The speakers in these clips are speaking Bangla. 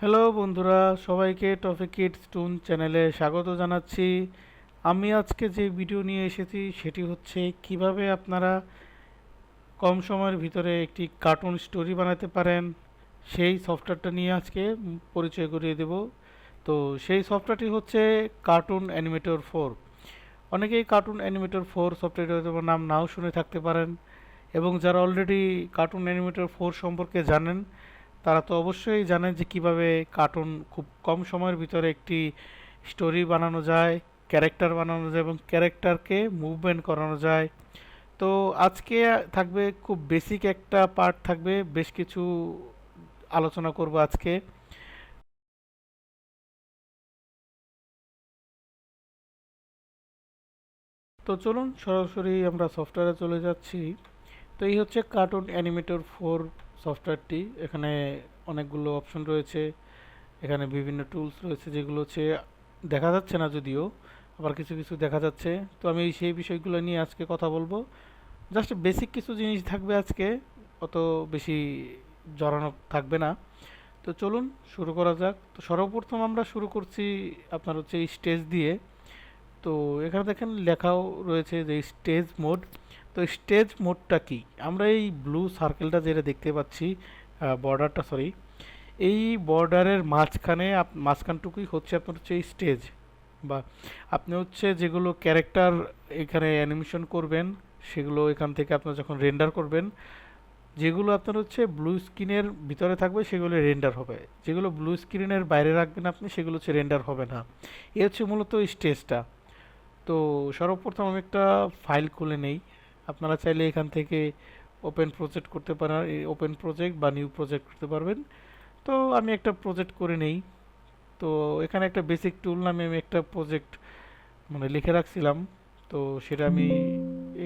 হ্যালো বন্ধুরা, সবাইকে টফিক কিডস টুন চ্যানেলে স্বাগত জানাচ্ছি। আমি আজকে যে ভিডিও নিয়ে এসেছি, সেটি হচ্ছে কীভাবে আপনারা কম সময়ের ভিতরে একটি কার্টুন স্টোরি বানাতে পারেন, সেই সফটওয়্যারটা নিয়ে আজকে পরিচয় করিয়ে দেব। তো সেই সফটওয়্যারটি হচ্ছে কার্টুন অ্যানিমেটর ফোর অনেকেই কার্টুন অ্যানিমেটর ফোর সফটওয়্যারের নাম নাও শুনে থাকতে পারেন, এবং যারা অলরেডি কার্টুন অ্যানিমেটর ফোর সম্পর্কে জানেন তারা তো অবশ্যই জানেন যে কীভাবে কার্টুন খুব কম সময়ের ভিতরে একটি স্টোরি বানানো যায় ক্যারেক্টার বানানো যায় এবং ক্যারেক্টারকে মুভমেন্ট করানো যায়। তো আজকে থাকবে খুব বেসিক একটা পার্ট থাকবে, বেশ কিছু আলোচনা করব আজকে। তো চলুন সরাসরি আমরা সফটওয়্যারে চলে যাচ্ছি। তো এই হচ্ছে কার্টুন অ্যানিমেটর ফোর সফটওয়্যারটি, এখানে অনেকগুলো অপশন রয়েছে, এখানে বিভিন্ন টুলস রয়েছে যেগুলো হচ্ছে, দেখা যাচ্ছে না যদিও, আবার কিছু কিছু দেখা যাচ্ছে। তো আমি সেই বিষয়গুলো নিয়ে আজকে কথা বলব। জাস্ট বেসিক কিছু জিনিস থাকবে আজকে, অত বেশি জড়ানো থাকবে না। তো চলুন, শুরু করা যাক। তো সর্বপ্রথম আমরা শুরু করছি আপনার হচ্ছে স্টেজ দিয়ে। তো এখানে দেখেন লেখাও রয়েছে যে স্টেজ মোড তো স্টেজ মোডটা কি? আমরা এই ব্লু সার্কেলটা যেটা দেখতে পাচ্ছি বর্ডারটা সরি এই বর্ডারের মাঝখানে মাঝখানটুকুই হচ্ছে আপনার হচ্ছে এই স্টেজ বা আপনি হচ্ছে যেগুলো ক্যারেক্টার এখানে অ্যানিমেশন করবেন, সেগুলো এখান থেকে আপনার যখন রেন্ডার করবেন, যেগুলো আপনার হচ্ছে ব্লু স্ক্রিনের ভিতরে থাকবে, সেগুলো রেন্ডার হবে। যেগুলো ব্লু স্ক্রিনের বাইরে রাখবেন আপনি, সেগুলো হচ্ছে রেন্ডার হবে না। এ হচ্ছে মূলত স্টেজটা। তো সর্বপ্রথম আমি একটা ফাইল খুলে নেই। আপনারা চাইলে এখান থেকে ওপেন প্রজেক্ট করতে পারেন ওপেন প্রজেক্ট বা নিউ প্রজেক্ট করতে পারবেন। তো আমি একটা প্রজেক্ট করে নেই। তো এখানে একটা বেসিক টুল নামে আমি একটা প্রজেক্ট মানে লিখে রাখছিলাম। তো সেটা আমি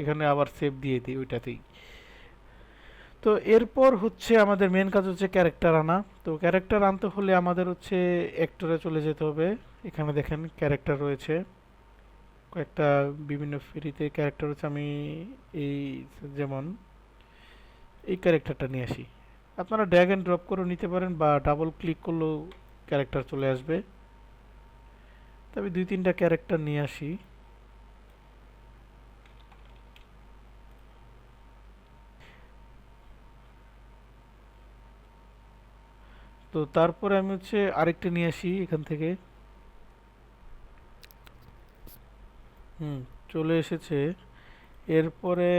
এখানে আবার সেভ দিয়ে দিই ওইটাতেই। তো এরপর হচ্ছে আমাদের মেন কাজ হচ্ছে ক্যারেক্টার আনা। তো ক্যারেক্টার আনতে হলে আমাদের হচ্ছে অ্যাক্টরে চলে যেতে হবে। এখানে দেখেন ক্যারেক্টার রয়েছে। কয়েকটা বিভিন্ন ফ্রিতে ক্যারেক্টার হচ্ছে, আমি এই যেমন এই ক্যারেক্টারটা নিয়ে আসি। আপনারা ড্র্যাগ অ্যান্ড ড্রপ করে নিতে পারেন বা ডাবল ক্লিক করলেও ক্যারেক্টার চলে আসবে। তবে দুই তিনটা ক্যারেক্টার নিয়ে আসি। তো তারপরে আমি হচ্ছে আরেকটা নিয়ে আসি এখান থেকে। হুম। চলে এসেছে। এরপরে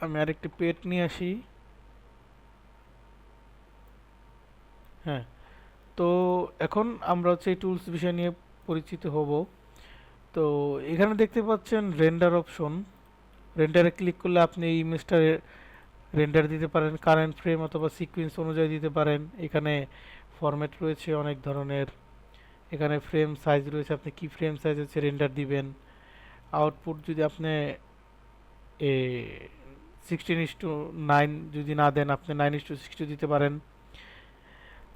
আমি আরেকটি পেট নিয়ে আসি। হ্যাঁ তো এখন আমরা হচ্ছে এই টুলস বিষয় নিয়ে পরিচিত হব। তো এখানে দেখতে পাচ্ছেন রেন্ডার অপশন রেন্ডারে ক্লিক করলে আপনি এই ইমেজটা রেন্ডার দিতে পারেন কারেন্ট ফ্রেম অথবা সিকোয়েন্স অনুযায়ী দিতে পারেন। এখানে ফরম্যাট রয়েছে অনেক ধরনের। এখানে ফ্রেম সাইজ রয়েছে, আপনি কি ফ্রেম সাইজ হচ্ছে রেন্ডার দিবেন? আউটপুট যদি আপনি, a sixteen is to nine যদি না দেন, আপনি নাইন ইস টু সিক্সটি দিতে পারেন।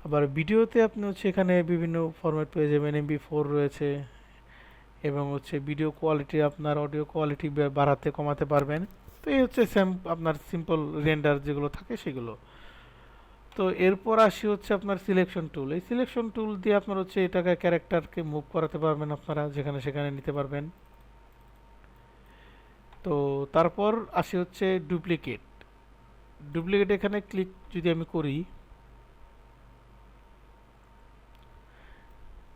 আবার ভিডিওতে আপনি হচ্ছে এখানে বিভিন্ন ফরম্যাট পেয়ে যাবেন এমবি ফোর রয়েছে, এবং হচ্ছে ভিডিও কোয়ালিটি আপনার অডিও কোয়ালিটি বাড়াতে কমাতে পারবেন। তো এই হচ্ছে সেম আপনার সিম্পল রেন্ডার যেগুলো থাকে সেগুলো। তো এরপর আসি হচ্ছে আপনার সিলেকশন টুল এই সিলেকশন টুল দিয়ে আপনার হচ্ছে এটাকে ক্যারেক্টারকে মুভ করাতে পারবেন আপনারা, যেখানে সেখানে নিতে পারবেন। তো তারপর আসি হচ্ছে ডুপ্লিকেট ডুপ্লিকেট এখানে ক্লিক যদি আমি করি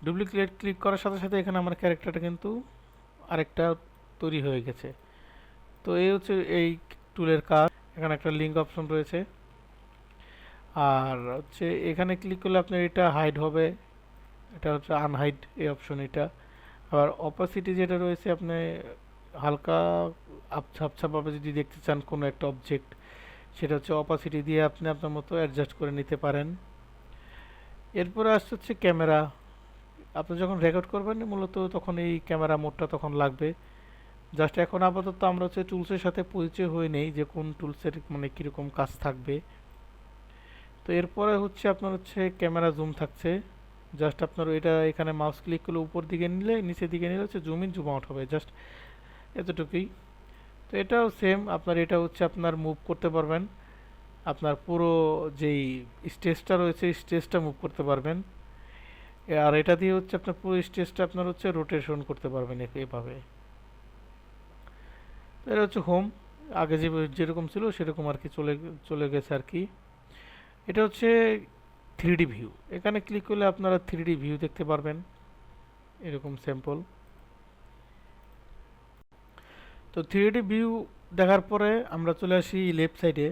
ডুপ্লিকেট ক্লিক করার সাথে সাথে এখানে আমার ক্যারেক্টারটা কিন্তু আরেকটা তৈরি হয়ে গেছে। তো এই হচ্ছে এই টুলের কাজ। এখানে একটা লিঙ্ক অপশন রয়েছে। আর হচ্ছে এখানে ক্লিক করলে আপনার এটা হাইড হবে। এটা হচ্ছে আনহাইড এই অপশন এটা। আবার অপাসিটি যেটা রয়েছে, আপনি হালকা আবছা আবছাভাবে যদি দেখতে চান কোনো একটা অবজেক্ট সেটা হচ্ছে অপাসিটি দিয়ে আপনি আপনার মতো অ্যাডজাস্ট করে নিতে পারেন। এরপরে আসছে হচ্ছে ক্যামেরা আপনি যখন রেকর্ড করবেন, মূলত তখন এই ক্যামেরা মোডটা তখন লাগবে। জাস্ট এখন আপাতত আমরা হচ্ছে টুলসের সাথে পরিচয় হয়ে নেই যে কোন টুলসের মানে কীরকম কাজ থাকবে। তো এরপরে হচ্ছে আপনার হচ্ছে ক্যামেরা জুম থাকছে। জাস্ট আপনার এটা এখানে মাউস ক্লিক করলে উপর দিকে নিলে, নিচের দিকে নিলে হচ্ছে জুম ইন জুম আউট হবে জাস্ট এতটুকুই। তো এটাও সেম আপনার এটা হচ্ছে আপনার মুভ করতে পারবেন। আপনার পুরো যেই স্টেজটা রয়েছে স্টেজটা মুভ করতে পারবেন। আর এটা দিয়ে হচ্ছে আপনার পুরো স্টেজটা আপনার হচ্ছে রোটেশন করতে পারবেন এভাবে। এটা হচ্ছে হোম আগে যে, যেরকম ছিল সেরকম আর কি চলে চলে গেছে আর কি। এটা হচ্ছে থ্রি ভিউ এখানে ক্লিক করলে আপনারা থ্রি ভিউ দেখতে পারবেন। এরকম স্যাম্পল তো থ্রি ভিউ দেখার পরে আমরা চলে আসি লেফট সাইডে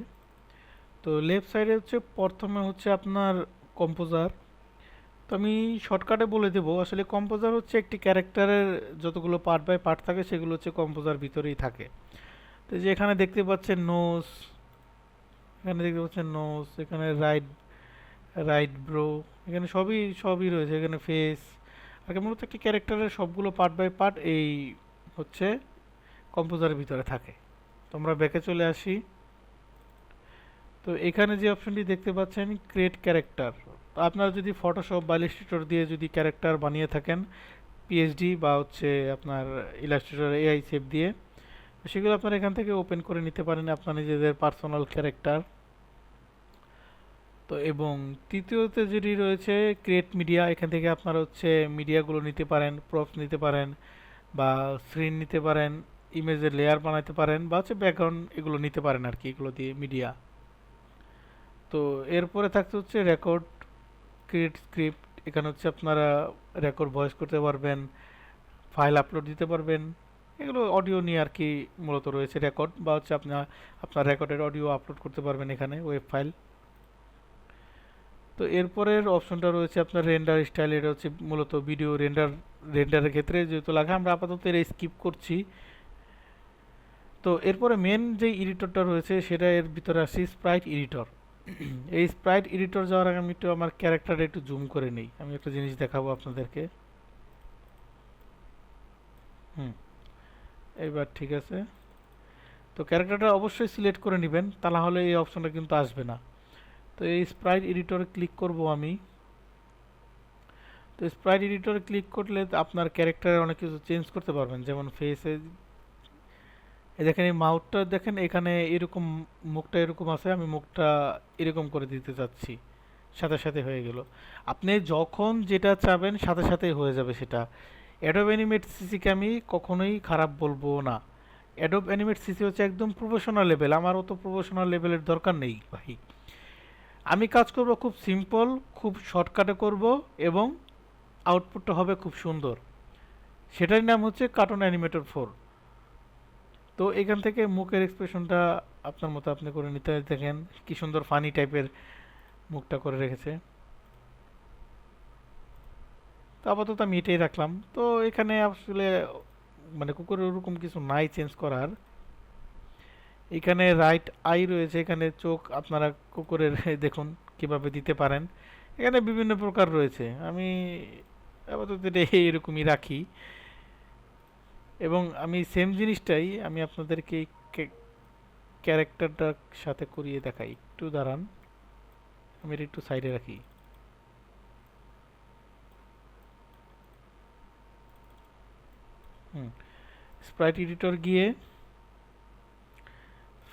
তো লেফট সাইডে হচ্ছে প্রথমে হচ্ছে আপনার কম্পোজার তো আমি শর্টকাটে বলে দেব, আসলে কম্পোজার হচ্ছে একটি ক্যারেক্টারের যতগুলো পার্ট বাই পার্ট থাকে, সেগুলো হচ্ছে কম্পোজার ভিতরেই থাকে। তো যে এখানে দেখতে পাচ্ছেন নোজ এখানে দেখতে পাচ্ছেন নোস এখানে রাইট রাইট ব্রো এখানে সবই সবই রয়েছে, এখানে ফেস আর মূলত একটি ক্যারেক্টারের সবগুলো পার্ট বাই পার্ট এই হচ্ছে কম্পোজারের ভিতরে থাকে। তো আমরা ব্যাকে চলে আসি। তো এখানে যে অপশনটি দেখতে পাচ্ছেন ক্রিয়েট ক্যারেক্টার আপনারা যদি ফটোশপ বা ইলাস্ট্রেটর দিয়ে যদি ক্যারেক্টার বানিয়ে থাকেন পিএইচডি বা হচ্ছে আপনার ইলাস্ট্রেটর এআই সেভ দিয়ে সেগুলো আপনারা এখান থেকে ওপেন করে নিতে পারেন আপনার নিজেদের পার্সোনাল ক্যারেক্টার তো এবং তৃতীয়তে যেটি রয়েছে ক্রিয়েট মিডিয়া এখান থেকে আপনারা হচ্ছে মিডিয়াগুলো নিতে পারেন প্রপস নিতে পারেন বা স্ক্রিন নিতে পারেন ইমেজের লেয়ার বানাতে পারেন বা হচ্ছে ব্যাকগ্রাউন্ড এগুলো নিতে পারেন আর কি এগুলো দিয়ে মিডিয়া তো এরপরে থাকতে হচ্ছে রেকর্ড ক্রিয়েট স্ক্রিপ্ট এখানে হচ্ছে আপনারা রেকর্ড ভয়েস করতে পারবেন ফাইল আপলোড দিতে পারবেন। এগুলো অডিও নিয়ে আর কি মূলত রয়েছে রেকর্ড বা হচ্ছে আপনার আপনার রেকর্ডের অডিও আপলোড করতে পারবেন এখানে ওয়েব ফাইল তো এরপরের অপশনটা রয়েছে আপনার রেন্ডার স্টাইল এটা হচ্ছে মূলত ভিডিও রেন্ডার রেন্ডারের ক্ষেত্রে যেহেতু লাগে, আমরা আপাতত এর স্কিপ করছি। তো এরপরে মেন যে এডিটরটা রয়েছে, সেটা এর ভিতরে আসি স্প্রাইট এডিটর এই স্প্রাইট এডিটর যাওয়ার আগে আমি একটু আমার ক্যারেক্টারটা একটু জুম করে নিই। আমি একটা জিনিস দেখাবো আপনাদেরকে। হুম। এবার ঠিক আছে। তো ক্যারেক্টারটা অবশ্যই সিলেক্ট করে নেবেন, তা না হলে এই অপশনটা কিন্তু আসবে না। তো এই স্প্রাইট এডিটরে ক্লিক করব আমি। তো স্প্রাইট এডিটরে ক্লিক করলে আপনার ক্যারেক্টারে অনেক কিছু চেঞ্জ করতে পারবেন, যেমন ফেসে দেখেন এই মাউথটা দেখেন, এখানে এরকম মুখটা এরকম আছে, আমি মুখটা এরকম করে দিতে চাচ্ছি। সাথে সাথে হয়ে গেল। আপনি যখন যেটা চাবেন, সাথে সাথেই হয়ে যাবে সেটা। অ্যাডোব অ্যানিমেট সিসিকে আমি কখনোই খারাপ বলব না। অ্যাডোব অ্যানিমেট সিসি হচ্ছে একদম প্রফেশনাল লেভেল আমার অত প্রফেশনাল লেভেলের দরকার নেই ভাই। আমি কাজ করব খুব সিম্পল খুব শর্টকাটে করব এবং আউটপুটটা হবে খুব সুন্দর। সেটার নাম হচ্ছে কার্টুন অ্যানিমেটর ফোর তো এখান থেকে মুখের এক্সপ্রেশনটা আপনার মতো আপনি করে নিতে দেখেন কি সুন্দর ফানি টাইপের মুখটা করে রেখেছে। তো আপাতত আমি এটাই রাখলাম। তো এখানে আসলে মানে কুকুরের ওরকম কিছু নাই চেঞ্জ করার। এখানে রাইট আই রয়েছে, এখানে চোখ আপনারা কুকুরের, দেখুন কীভাবে দিতে পারেন। এখানে বিভিন্ন প্রকার রয়েছে। আমি আপাতত এটা এরকমই রাখি। এবং আমি সেম জিনিসটাই আমি আপনাদেরকে ক্যারেক্টারটার সাথে করিয়ে দেখাই। একটু দাঁড়ান। আমি এটা একটু সাইডে রাখি। স্প্রাইট এডিটর গিয়ে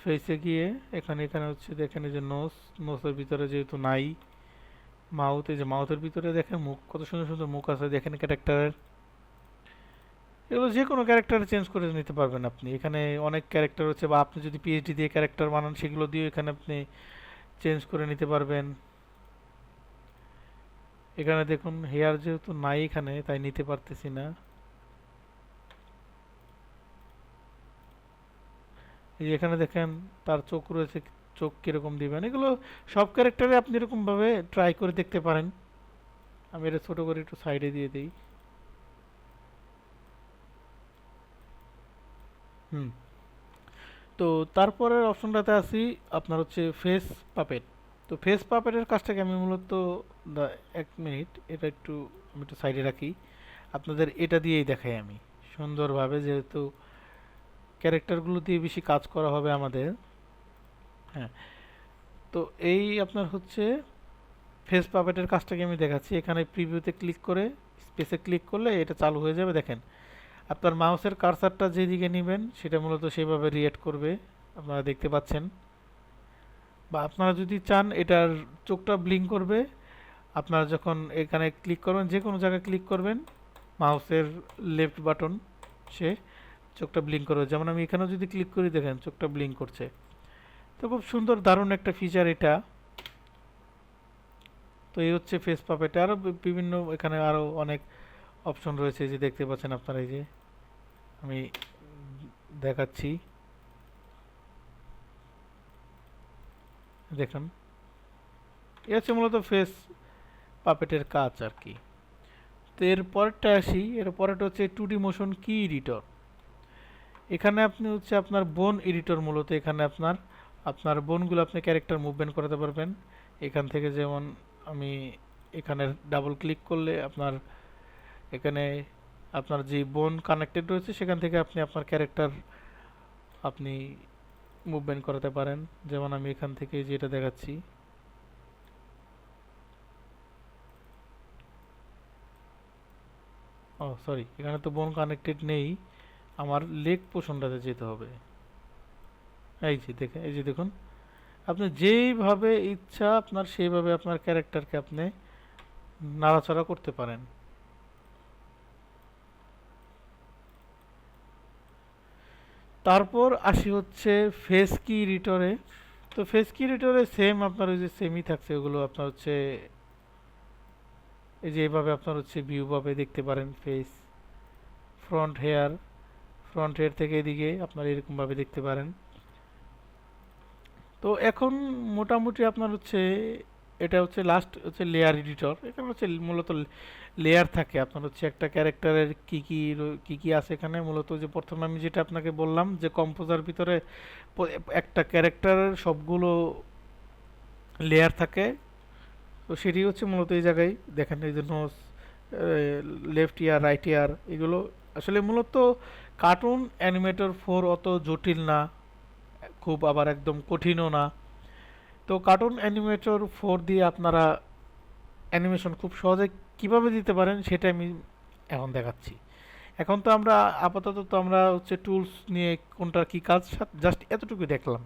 ফেসে গিয়ে, এখানে এখানে হচ্ছে দেখেন যে নোস নোসের ভিতরে যেহেতু নাই মাউথ এই যে মাউথের ভিতরে দেখেন মুখ, কত সুন্দর সুন্দর মুখ আছে, দেখেন ক্যারেক্টারের এগুলো যে কোনো ক্যারেক্টার চেঞ্জ করে নিতে পারবেন আপনি। এখানে অনেক ক্যারেক্টার হচ্ছে বা আপনি যদি পিএইচডি দিয়ে ক্যারেক্টার বানান, সেগুলো দিয়ে এখানে আপনি চেঞ্জ করে নিতে পারবেন। এখানে দেখুন হেয়ার যেহেতু নাই এখানে, তাই নিতে পারতেছি না। যে এখানে দেখেন তার চোখ রয়েছে, চোখ কীরকম দিবেন? এগুলো সব ক্যারেক্টারে আপনি এরকমভাবে ট্রাই করে দেখতে পারেন। আমি এটা ছোটো করে একটু সাইডে দিয়ে দিই। হুম। তো তারপরের অপশনটাতে আসি, আপনার হচ্ছে ফেস পাপেট তো ফেস পাপেটের কাজটাকে আমি মূলত দা- এক মিনিট, এটা একটু আমি একটু সাইডে রাখি। আপনাদের এটা দিয়েই দেখাই আমি। সুন্দরভাবে যেহেতু ক্যারেক্টারগুলো দিয়ে বেশি কাজ করা হবে আমাদের। হ্যাঁ। তো এই আপনার হচ্ছে ফেস পাপেটের কাজটাকে আমি দেখাচ্ছি। এখানে প্রিভিউতে ক্লিক করে, স্পেসে ক্লিক করলে এটা চালু হয়ে যাবে। দেখেন, আপনার মাউসের কারসারটা যেদিকে নেবেন, সেটা মূলত সেভাবে রিয়েক্ট করবে। আপনারা দেখতে পাচ্ছেন। বা আপনারা যদি চান, এটার চোখটা ব্লিঙ্ক করবে। আপনারা যখন এখানে ক্লিক করবেন যে কোনো জায়গায় ক্লিক করবেন, মাউসের লেফট বাটন সে চোখটা ব্লিঙ্ক করবে। যেমন আমি এখানেও যদি ক্লিক করি, দেখেন চোখটা ব্লিঙ্ক করছে। তো খুব সুন্দর, দারুণ একটা ফিচার এটা। তো এই হচ্ছে ফেস পাপেট আরও বিভিন্ন এখানে আরও অনেক অপশন রয়েছে যে দেখতে পাচ্ছেন আপনারা, এই যে আমি দেখাচ্ছি। দেখুন। এ হচ্ছে মূলত ফেস পাপেটের কাজ আর কি। তো এর পরেরটা আসি এর পরেরটা হচ্ছে টু ডি মোশন কি এডিটর এখানে আপনি হচ্ছে আপনার বোন এডিটর মূলত, এখানে আপনার আপনার বোনগুলো আপনি ক্যারেক্টার মুভমেন্ট করাতে পারবেন। এখান থেকে যেমন আমি এখানে ডাবল ক্লিক করলে আপনার, এখানে আপনার যে বোন কানেক্টেড রয়েছে, সেখান থেকে আপনি আপনার ক্যারেক্টার আপনি মুভমেন্ট করাতে পারেন। যেমন আমি এখান থেকে যেটা দেখাচ্ছি। ও সরি এখানে তো বোন কানেক্টেড নেই। আমার লেগ পোষণটাতে যেতে হবে। এই যে দেখে, এই যে দেখুন, আপনি যেইভাবে ইচ্ছা আপনার, সেইভাবে আপনার ক্যারেক্টারকে আপনি নাড়াচাড়া করতে পারেন। তারপর আসি হচ্ছে ফেস কি রিটরে। তো ফেস কি রিটরে সেম আপনার ওই যে সেমই থাকছে, ওগুলো আপনার হচ্ছে, এই যে এইভাবে আপনার হচ্ছে ভিউ ভাবে দেখতে পারেন face, front hair. Front hair থেকে এদিকে আপনার এরকমভাবে দেখতে পারেন। তো এখন মোটামুটি আপনার হচ্ছে, এটা হচ্ছে লাস্ট হচ্ছে লেয়ার এডিটর এখানে হচ্ছে মূলত লেয়ার থাকে। আপনার হচ্ছে একটা ক্যারেক্টারের কি কি কি কি আছে এখানে? মূলত যে প্রথমে আমি যেটা আপনাকে বললাম যে কম্পোজার ভিতরে একটা ক্যারেক্টারের সবগুলো লেয়ার থাকে। তো সেটি হচ্ছে মূলত এই জায়গায়। দেখেন এই জন্য লেফট ইয়ার রাইট ইয়ার এগুলো আসলে মূলত কার্টুন অ্যানিমেটর ফোর অত জটিল না, খুব আবার একদম কঠিনও না। তো কার্টুন অ্যানিমেটর ফোর দিয়ে আপনারা অ্যানিমেশন খুব সহজে কীভাবে দিতে পারেন সেটা আমি এখন দেখাচ্ছি। এখন তো আমরা আপাতত তো আমরা হচ্ছে টুলস নিয়ে কোনটা কি কাজ জাস্ট এতটুকু দেখলাম।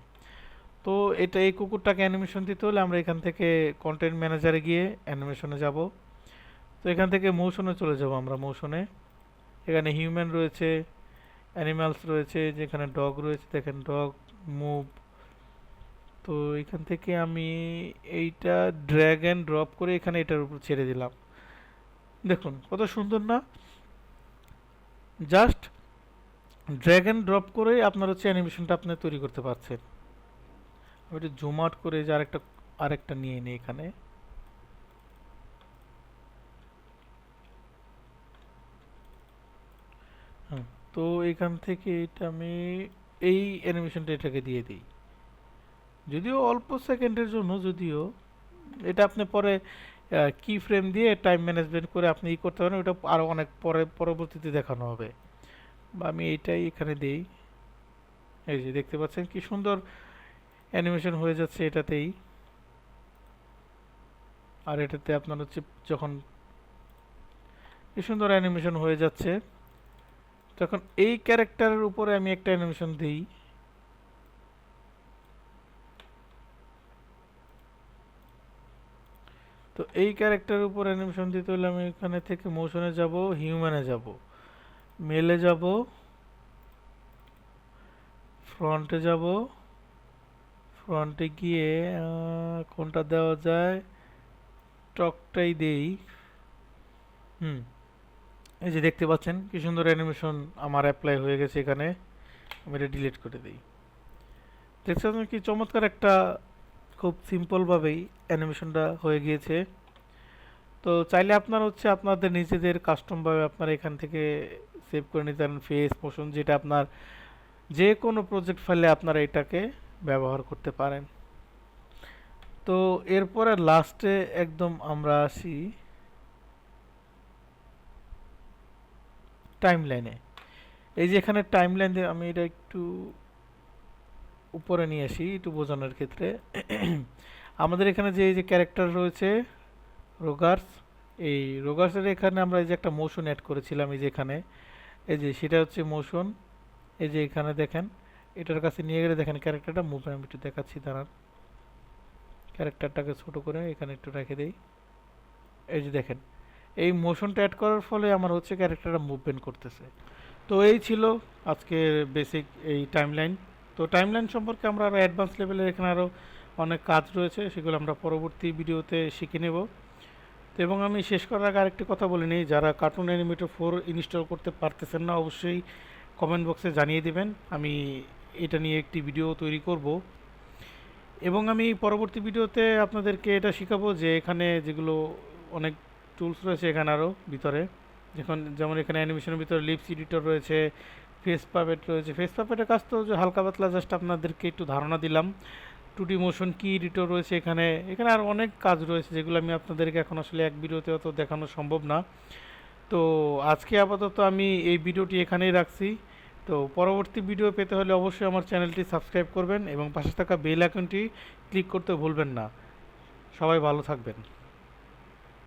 তো এটা এই কুকুরটাকে অ্যানিমেশন দিতে হলে আমরা এখান থেকে কন্টেন্ট ম্যানেজারে গিয়ে অ্যানিমেশনে যাব। তো এখান থেকে মৌসুমে চলে যাব আমরা মৌসুমে এখানে হিউম্যান রয়েছে অ্যানিমালস রয়েছে, যেখানে ডগ রয়েছে, দেখেন ডগ মুভ তো এখান থেকে আমি এইটা ড্র্যাগ অ্যান্ড ড্রপ করে এখানে এটার উপর ছেড়ে দিলাম। দেখুন, কত সুন্দর না? জাস্ট ড্র্যাগ অ্যান্ড ড্রপ করে আপনার হচ্ছে অ্যানিমেশনটা আপনি তৈরি করতে পারছেন। আমি একটু জুম আউট করে যে আরেকটা আরেকটা নিয়ে নিই এখানে। তো এখান থেকে এটা আমি এই অ্যানিমেশনটা এটাকে দিয়ে দিই। যদিও অল্প সেকেন্ডের জন্য, যদিও এটা আপনি পরে কি ফ্রেম দিয়ে টাইম ম্যানেজমেন্ট করে আপনি ই করতে পারেন, ওটা আরও অনেক পরে, পরবর্তীতে দেখানো হবে। বা আমি এইটাই এখানে দিই। এই যে দেখতে পাচ্ছেন কি সুন্দর অ্যানিমেশন হয়ে যাচ্ছে এটাতেই। আর এটাতে আপনার হচ্ছে যখন কি সুন্দর অ্যানিমেশন হয়ে যাচ্ছে। তখন এই ক্যারেক্টারের উপরে আমি একটা অ্যানিমেশন দিই, তো এই ক্যারেক্টারের উপর অ্যানিমেশন দিতে হলে আমি এখানে থেকে মোশনে যাব হিউম্যানে যাব মেলে যাব ফ্রন্টে যাব ফ্রন্টে গিয়ে কোনটা দেওয়া যায়, টকটাই দেই, হুম। এই যে দেখতে পাচ্ছেন, কি সুন্দর অ্যানিমেশন আমার অ্যাপ্লাই হয়ে গেছে এখানে। আমি এটা ডিলিট করে দিই। দেখছেন কি চমৎকার একটা খুব সিম্পলভাবেই অ্যানিমেশনটা হয়ে গিয়েছে। তো চাইলে আপনার হচ্ছে আপনাদের নিজেদের কাস্টমভাবে আপনারা এখান থেকে সেভ করে নিতে পারেন ফেস মোশন যেটা আপনার যে কোনো প্রজেক্ট ফাইলে আপনারা এটাকে ব্যবহার করতে পারেন। তো এরপরে লাস্টে একদম আমরা আসি। টাইমলাইনে এই যে এখানে টাইমলাইন আমি এটা একটু উপরে নিয়ে আসি, একটু বোঝানোর ক্ষেত্রে। আমাদের এখানে যে, এই যে ক্যারেক্টার রয়েছে রোগার্স এই রোগার্সের এখানে আমরা এই যে একটা মোশন অ্যাড করেছিলাম, এই যে এখানে। এই যে, সেটা হচ্ছে মোশন এই যে এখানে দেখেন, এটার কাছে নিয়ে গেলে দেখেন ক্যারেক্টারটা মুভ আমি একটু দেখাচ্ছি, দাঁড়ান। ক্যারেক্টারটাকে ছোট করে এখানে একটু রেখে দিই। এই যে দেখেন এই মোশনটা অ্যাড করার ফলে আমার হচ্ছে ক্যারেক্টারটা মুভমেন্ট করতেছে। তো এই ছিল আজকের বেসিক এই টাইমলাইন তো টাইমলাইন সম্পর্কে আমরা আরও অ্যাডভান্স লেভেলের এখানে আরও অনেক কাজ রয়েছে, সেগুলো আমরা পরবর্তী ভিডিওতে শিখে নেব। তো এবং আমি শেষ করার আগে আরেকটি কথা বলে নিই, যারা কার্টুন অ্যানিমেটর ফোর ইনস্টল করতে পারতেছেন না, অবশ্যই কমেন্ট বক্সে জানিয়ে দেবেন। আমি এটা নিয়ে একটি ভিডিও তৈরি করব। এবং আমি পরবর্তী ভিডিওতে আপনাদেরকে এটা শেখাবো যে এখানে যেগুলো অনেক টুলস রয়েছে এখানে আরও ভিতরে। যখন যেমন এখানে অ্যানিমেশনের ভিতরে লিপস এডিটর রয়েছে ফেস পাপেট রয়েছে। ফেস পাপেটের কাজ তো যে হালকা পাতলা জাস্ট আপনাদেরকে একটু ধারণা দিলাম। টুডি মোশন কি এডিটর রয়েছে এখানে। এখানে আর অনেক কাজ রয়েছে যেগুলো আমি আপনাদেরকে এখন আসলে এক ভিডিওতে অত দেখানো সম্ভব না। তো আজকে আপাতত আমি এই ভিডিওটি এখানেই রাখছি। তো পরবর্তী ভিডিও পেতে হলে অবশ্যই আমার চ্যানেলটি সাবস্ক্রাইব করবেন এবং পাশে থাকা বেল আইকনটি ক্লিক করতে ভুলবেন না। সবাই ভালো থাকবেন।